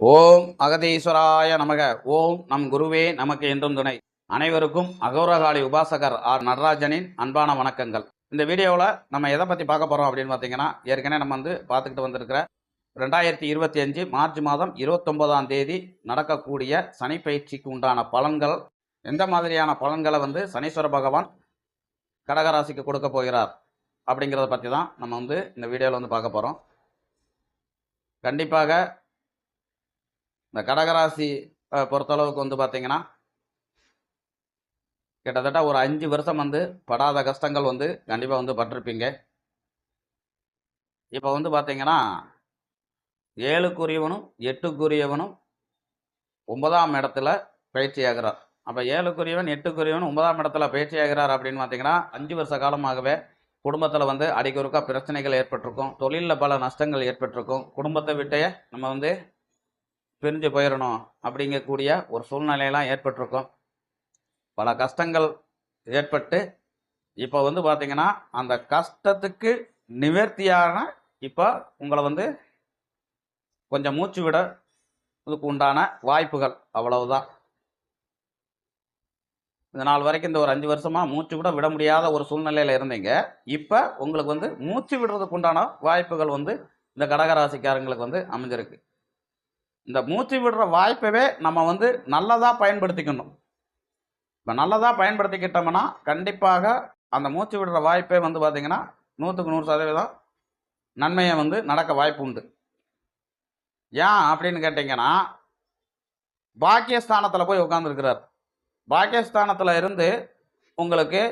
ஓம் அகதீஸ்வராய நமக. ஓம் நம் குருவே நமக்கு என்றும் துணை. அனைவருக்கும் அகௌரகாளி உபாசகர் ஆர் நடராஜனின் அன்பான வணக்கங்கள். இந்த வீடியோவில் நம்ம எதை பற்றி பார்க்க போகிறோம் அப்படின்னு பார்த்தீங்கன்னா ஏற்கனவே நம்ம வந்து பார்த்துக்கிட்டு வந்திருக்கிற ரெண்டாயிரத்தி இருபத்தி அஞ்சு மார்ச் மாதம் இருபத்தொம்போதாம் தேதி நடக்கக்கூடிய சனி பயிற்சிக்கு உண்டான பலன்கள் எந்த மாதிரியான பலன்களை வந்து சனீஸ்வர பகவான் கடகராசிக்கு கொடுக்க போகிறார் அப்படிங்கிறத பற்றி தான் நம்ம வந்து இந்த வீடியோவில் வந்து பார்க்க போகிறோம் கண்டிப்பாக இந்த கடகராசி பொறுத்தளவுக்கு வந்து பார்த்தீங்கன்னா கிட்டத்தட்ட ஒரு அஞ்சு வருஷம் வந்து படாத கஷ்டங்கள் வந்து கண்டிப்பாக வந்து பட்டிருப்பீங்க. இப்போ வந்து பார்த்தீங்கன்னா ஏழுக்குரியவனும் எட்டுக்குரியவனும் ஒன்பதாம் இடத்துல பயிற்சி ஆகிறார் அப்போ ஏழுக்குரியவன் எட்டுக்குரியவன் ஒன்பதாம் இடத்துல பயிற்சி ஆகிறார் அப்படின்னு பார்த்தீங்கன்னா அஞ்சு வருஷ காலமாகவே குடும்பத்தில் வந்து அடிக்கொருக்கா பிரச்சனைகள் ஏற்பட்டிருக்கும். தொழிலில் பல நஷ்டங்கள் ஏற்பட்டிருக்கும். குடும்பத்தை விட்டே நம்ம வந்து பிரிஞ்சு போயிடணும் அப்படிங்கக்கூடிய ஒரு சூழ்நிலையெல்லாம் ஏற்பட்டிருக்கும். பல கஷ்டங்கள் ஏற்பட்டு இப்போ வந்து பார்த்தீங்கன்னா அந்த கஷ்டத்துக்கு நிவர்த்தியான இப்போ உங்களை வந்து கொஞ்சம் மூச்சு விட இதுக்கு உண்டான வாய்ப்புகள் அவ்வளவுதான். இந்த நாள் வரைக்கும் இந்த ஒரு அஞ்சு வருஷமாக மூச்சு விட விட முடியாத ஒரு சூழ்நிலையில் இருந்தீங்க. இப்போ உங்களுக்கு வந்து மூச்சு விடுறதுக்கு உண்டான வாய்ப்புகள் வந்து இந்த கடகராசிக்காரங்களுக்கு வந்து அமைஞ்சிருக்கு. இந்த மூச்சு விடுற வாய்ப்பவே நம்ம வந்து நல்லதாக பயன்படுத்திக்கணும். இப்போ நல்லதாக பயன்படுத்திக்கிட்டோம்னா கண்டிப்பாக அந்த மூச்சு விடுற வாய்ப்பே வந்து பார்த்திங்கன்னா நூற்றுக்கு நூறு சதவீதம் நன்மையை வந்து நடக்க வாய்ப்பு உண்டு. ஏன் அப்படின்னு கேட்டிங்கன்னா பாக்கியஸ்தானத்தில் போய் உட்காந்துருக்கிறார் பாக்கியஸ்தானத்தில் இருந்து உங்களுக்கு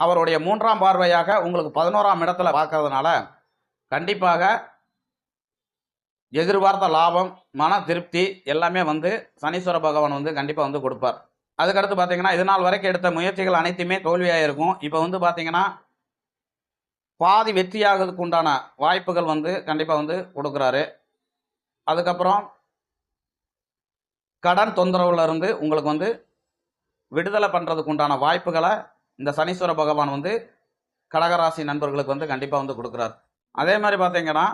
அவருடைய மூன்றாம் பார்வையாக உங்களுக்கு பதினோராம் இடத்துல பார்க்கறதுனால கண்டிப்பாக எதிர்பார்த்த லாபம் மன திருப்தி எல்லாமே வந்து சனீஸ்வர பகவான் வந்து கண்டிப்பாக வந்து கொடுப்பார். அதுக்கடுத்து பார்த்தீங்கன்னா இது நாள் வரைக்கும் எடுத்த முயற்சிகள் அனைத்துமே தோல்வியாக இருக்கும். இப்போ வந்து பார்த்தீங்கன்னா பாதி வெற்றியாகிறதுக்கு உண்டான வாய்ப்புகள் வந்து கண்டிப்பாக வந்து கொடுக்குறாரு. அதுக்கப்புறம் கடன் தொந்தரவுல இருந்து உங்களுக்கு வந்து விடுதலை பண்ணுறதுக்கு உண்டான வாய்ப்புகளை இந்த சனீஸ்வர பகவான் வந்து கடகராசி நண்பர்களுக்கு வந்து கண்டிப்பாக வந்து கொடுக்குறாரு. அதே மாதிரி பார்த்தீங்கன்னா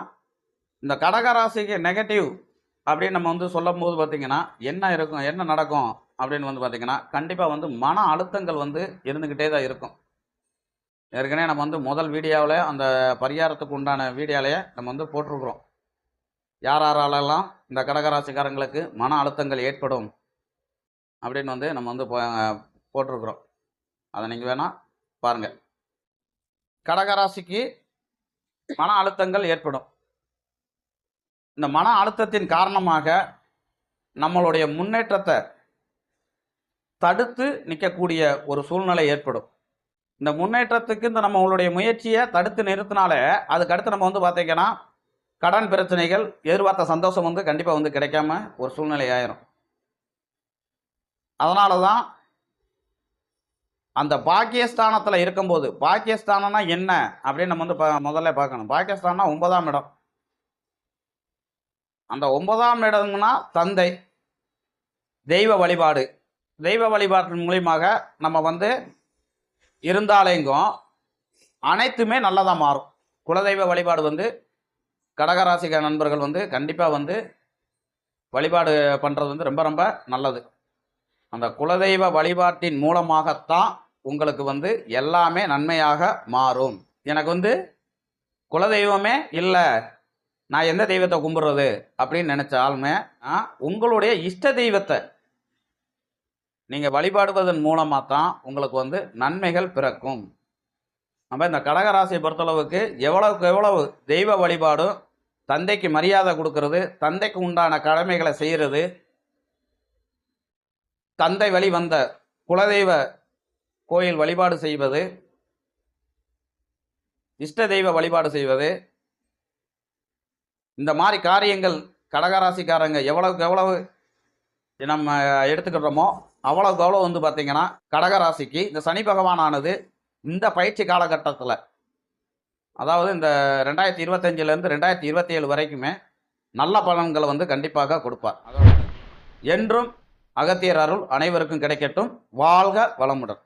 இந்த கடகராசிக்கு நெகட்டிவ் அப்படின்னு நம்ம வந்து சொல்லும் போது பார்த்தீங்கன்னா என்ன இருக்கும் என்ன நடக்கும் அப்படின்னு வந்து பார்த்தீங்கன்னா கண்டிப்பாக வந்து மன அழுத்தங்கள் வந்து இருந்துக்கிட்டே தான் இருக்கும். ஏற்கனவே நம்ம வந்து முதல் வீடியோவில் அந்த பரிகாரத்துக்கு உண்டான வீடியோலையே நம்ம வந்து போட்டிருக்கிறோம். யார் யாராலெல்லாம் இந்த கடகராசிக்காரங்களுக்கு மன அழுத்தங்கள் ஏற்படும் அப்படின்னு வந்து நம்ம வந்து போ- போட்டிருக்கிறோம். அதை நீங்கள் வேணால் பாருங்கள் கடகராசிக்கு மன அழுத்தங்கள் ஏற்படும். இந்த மன அழுத்தத்தின் காரணமாக நம்மளுடைய முன்னேற்றத்தை தடுத்து நிற்கக்கூடிய ஒரு சூழ்நிலை ஏற்படும். இந்த முன்னேற்றத்துக்கு இந்த நம்மளுடைய முயற்சியை தடுத்து நிறுத்தினாலே அதுக்கு அடுத்து நம்ம வந்து பார்த்திங்கன்னா கடன் பிரச்சனைகள் எதிர்பார்த்த சந்தோஷம் வந்து கண்டிப்பாக வந்து கிடைக்காம ஒரு சூழ்நிலை ஆயிரும். அதனால தான் அந்த பாக்கியஸ்தானத்தில் இருக்கும்போது பாக்கியஸ்தானம்னா என்ன அப்படின்னு நம்ம வந்து பா- முதல்ல பார்க்கணும். பாக்கியஸ்தானம்னா ஒன்பதாம் இடம். அந்த ஒன்பதாம் இடம்னா தந்தை. தெய்வ வழிபாடு. தெய்வ வழிபாட்டின் மூலியமாக நம்ம வந்து இருந்தாலேங்கும் அனைத்துமே நல்லதாக மாறும். குலதெய்வ வழிபாடு வந்து கடகராசிக நண்பர்கள் வந்து கண்டிப்பாக வந்து வழிபாடு பண்ணுறது வந்து ரொம்ப ரொம்ப நல்லது. அந்த குலதெய்வ வழிபாட்டின் மூலமாகத்தான் உங்களுக்கு வந்து எல்லாமே நன்மையாக மாறும். எனக்கு வந்து குலதெய்வமே இல்லை. நான் எந்த தெய்வத்தை கும்பிட்றது அப்படின்னு நினச்சாலுமே உங்களுடைய இஷ்ட தெய்வத்தை நீங்கள் வழிபாடுவதன் மூலமாக தான் உங்களுக்கு வந்து நன்மைகள் பிறக்கும். நம்ம இந்த கடகராசியை பொறுத்தளவுக்கு எவ்வளவுக்கு எவ்வளவு தெய்வ வழிபாடும் தந்தைக்கு மரியாதை கொடுக்கறது தந்தைக்கு உண்டான கடமைகளை செய்கிறது தந்தை வழி வந்த குலதெய்வ கோயில் வழிபாடு செய்வது இஷ்ட தெய்வ வழிபாடு செய்வது இந்த மாதிரி காரியங்கள் கடகராசிக்காரங்க எவ்வளவுக்கு எவ்வளவு நம்ம எடுத்துக்கிறோமோ அவ்வளவுக்கு அவ்வளோ வந்து பார்த்தீங்கன்னா கடகராசிக்கு இந்த சனி பகவானானது இந்த பயிற்சி காலகட்டத்தில் அதாவது இந்த ரெண்டாயிரத்தி இருபத்தஞ்சிலேருந்து ரெண்டாயிரத்தி இருபத்தி ஏழு வரைக்குமே நல்ல பலன்களை வந்து கண்டிப்பாக கொடுப்பார். அதாவது என்றும் அகத்தியர் அருள் அனைவருக்கும் கிடைக்கட்டும். வாழ்க வளமுடன்.